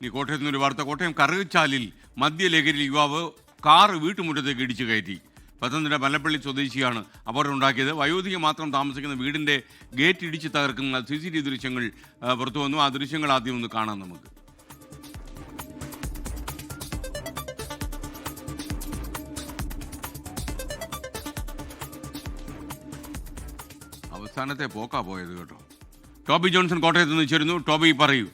ഇനി കോട്ടയത്ത് നിന്നൊരു വാർത്ത. കോട്ടയം കറുകച്ചാലിൽ മദ്യലഹരിയിൽ യുവാവ് കാറ് വീട്ടുമുറ്റത്തേക്ക് ഇടിച്ചു കയറ്റി. പത്തനംതിട്ട മലപ്പള്ളി സ്വദേശിയാണ് അപകടം ഉണ്ടാക്കിയത്. വയോധിക മാത്രം താമസിക്കുന്ന വീടിന്റെ ഗേറ്റ് ഇടിച്ച് തകർക്കുന്ന സി സി ടി വി ദൃശ്യങ്ങൾ പുറത്തു വന്നു. ആ ദൃശ്യങ്ങൾ ആദ്യം ഒന്ന് കാണാം നമുക്ക്. അവസാനത്തെ പോക്കാ പോയത് കേട്ടോ. ടോബി ജോൺസൺ കോട്ടയത്ത് നിന്ന് ചേരുന്നു. ടോബി പറയൂ.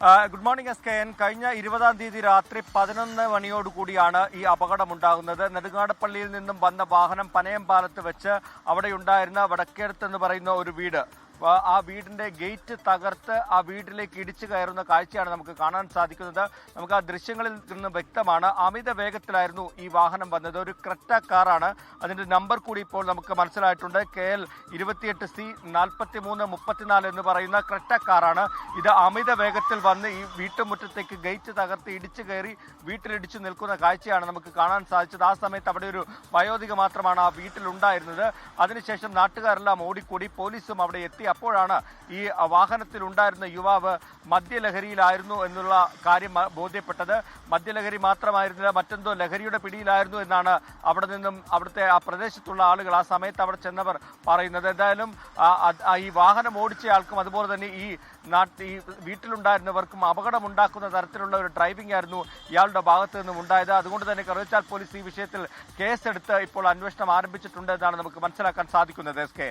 Good morning S K N കഴിഞ്ഞ ഇരുപതാം തീയതി രാത്രി പതിനൊന്ന് മണിയോടുകൂടിയാണ് ഈ അപകടമുണ്ടാകുന്നത്. നെടുങ്ങാടപ്പള്ളിയിൽ നിന്നും വന്ന വാഹനം പനയം പാലത്ത് വെച്ച് അവിടെയുണ്ടായിരുന്ന വടക്കേടത്ത് എന്ന് പറയുന്ന ഒരു വീട് ആ, വീടിന്റെ ഗേറ്റ് തകർത്ത് ആ വീട്ടിലേക്ക് ഇടിച്ചു കയറുന്ന കാഴ്ചയാണ് നമുക്ക് കാണാൻ സാധിക്കുന്നത്. നമുക്ക് ആ ദൃശ്യങ്ങളിൽ നിന്ന് വ്യക്തമാണ്. അമിത വേഗത്തിലായിരുന്നു ഈ വാഹനം വന്നത്. ഒരു ക്രെറ്റ കാറാണ്. അതിന്റെ നമ്പർ കൂടി ഇപ്പോൾ നമുക്ക് മനസ്സിലായിട്ടുണ്ട്. കെ എൽ ഇരുപത്തിയെട്ട് സി നാൽപ്പത്തി മൂന്ന് മുപ്പത്തിനാല് എന്ന് പറയുന്ന ക്രെറ്റ കാറാണ്. ഇത് അമിത വേഗത്തിൽ വന്ന് ഈ വീട്ടുമുറ്റത്തേക്ക് ഗേറ്റ് തകർത്ത് ഇടിച്ചു കയറി വീട്ടിലിടിച്ചു നിൽക്കുന്ന കാഴ്ചയാണ് നമുക്ക് കാണാൻ സാധിച്ചത്. ആ സമയത്ത് അവിടെ ഒരു വയോധിക മാത്രമാണ് ആ വീട്ടിലുണ്ടായിരുന്നത്. അതിനുശേഷം നാട്ടുകാരെല്ലാം ഓടിക്കൂടി പോലീസും അവിടെ എത്തി. അപ്പോഴാണ് ഈ വാഹനത്തിൽ ഉണ്ടായിരുന്ന യുവാവ് മദ്യലഹരിയിലായിരുന്നു എന്നുള്ള കാര്യം ബോധ്യപ്പെട്ടത്. മദ്യലഹരി മാത്രമായിരുന്നില്ല മറ്റെന്തോ ലഹരിയുടെ പിടിയിലായിരുന്നു എന്നാണ് അവിടെ നിന്നും അവിടുത്തെ ആ പ്രദേശത്തുള്ള ആളുകൾ ആ സമയത്ത് അവിടെ ചെന്നവർ പറയുന്നത്. എന്തായാലും ഈ വാഹനം ഓടിച്ചയാൾക്കും അതുപോലെ തന്നെ ഈ നാട്ടിൽ ഈ വീട്ടിലുണ്ടായിരുന്നവർക്കും അപകടമുണ്ടാക്കുന്ന തരത്തിലുള്ള ഒരു ഡ്രൈവിംഗ് ആയിരുന്നു ഇയാളുടെ ഭാഗത്തു നിന്നും ഉണ്ടായത്. അതുകൊണ്ട് തന്നെ കറുവച്ചാൽ പോലീസ് ഈ വിഷയത്തിൽ കേസെടുത്ത് ഇപ്പോൾ അന്വേഷണം ആരംഭിച്ചിട്ടുണ്ട് എന്നാണ് നമുക്ക് മനസ്സിലാക്കാൻ സാധിക്കുന്നത് എസ് കെ